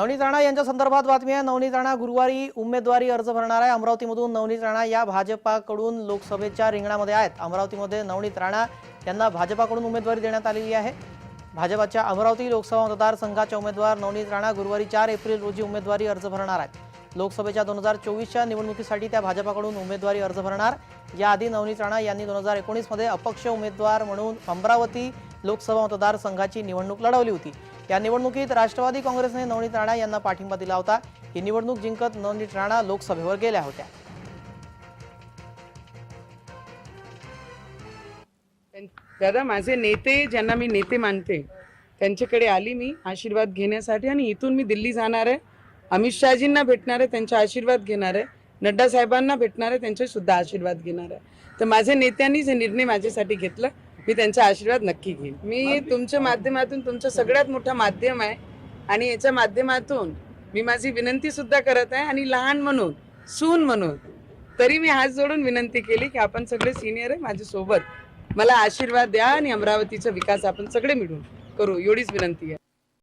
नवनीत राणा यांच्या संदर्भात बातमी आहे. नवनीत राणा गुरुवारी उमेदवारी अर्ज भरणार आहे. अमरावतीमधून नवनीत राणा या भाजपाकडून लोकसभेच्या रिंगणामध्ये आहेत. अमरावतीमध्ये नवनीत राणा यांना भाजपाकडून उमेदवारी देण्यात आलेली आहे. भाजपाच्या अमरावती लोकसभा मतदारसंघाच्या उमेदवार नवनीत राणा गुरुवारी चार एप्रिल रोजी उमेदवारी अर्ज भरणार आहेत. लोकसभेच्या दोन हजार चोवीसच्या निवडणुकीसाठी त्या भाजपाकडून उमेदवारी अर्ज भरणार. याआधी नवनीत राणा यांनी दोन हजार एकोणीसमध्ये अपक्ष उमेदवार म्हणून अमरावती लोकसभा मतदारसंघाची निवडणूक लढवली होती. या निवडणुकीत राष्ट्रवादी काँग्रेसने नवनीत राणा यांना पाठिंबा दिला होता. ही निवडणूक जिंकत नवनीत राणा लोकसभेवर गेल्या होत्या. दादा माझे नेते ज्यांना मी नेते मानते त्यांच्याकडे आली मी आशीर्वाद घेण्यासाठी आणि इथून मी दिल्ली जाणार आहे. अमित शहाजींना भेटणार आहे त्यांचे आशीर्वाद घेणार आहे. नड्डा साहेबांना भेटणार आहे त्यांचे सुद्धा आशीर्वाद घेणार आहे. तर माझ्या नेत्यांनीच हे निर्णय माझ्यासाठी घेतला मी त्यांचा आशीर्वाद नक्की घेईन. मी तुमच्या माध्यमातून तुमचं सगळ्यात मोठं माध्यम आहे आणि याच्या माध्यमातून मी माझी विनंती सुद्धा करत आहे आणि लहान म्हणून सून म्हणून तरी मी हात जोडून विनंती केली की आपण सगळे सिनियर आहे माझ्या सोबत मला आशीर्वाद द्या आणि अमरावतीचा विकास आपण सगळे मिळून करू. एवढीच विनंती आहे.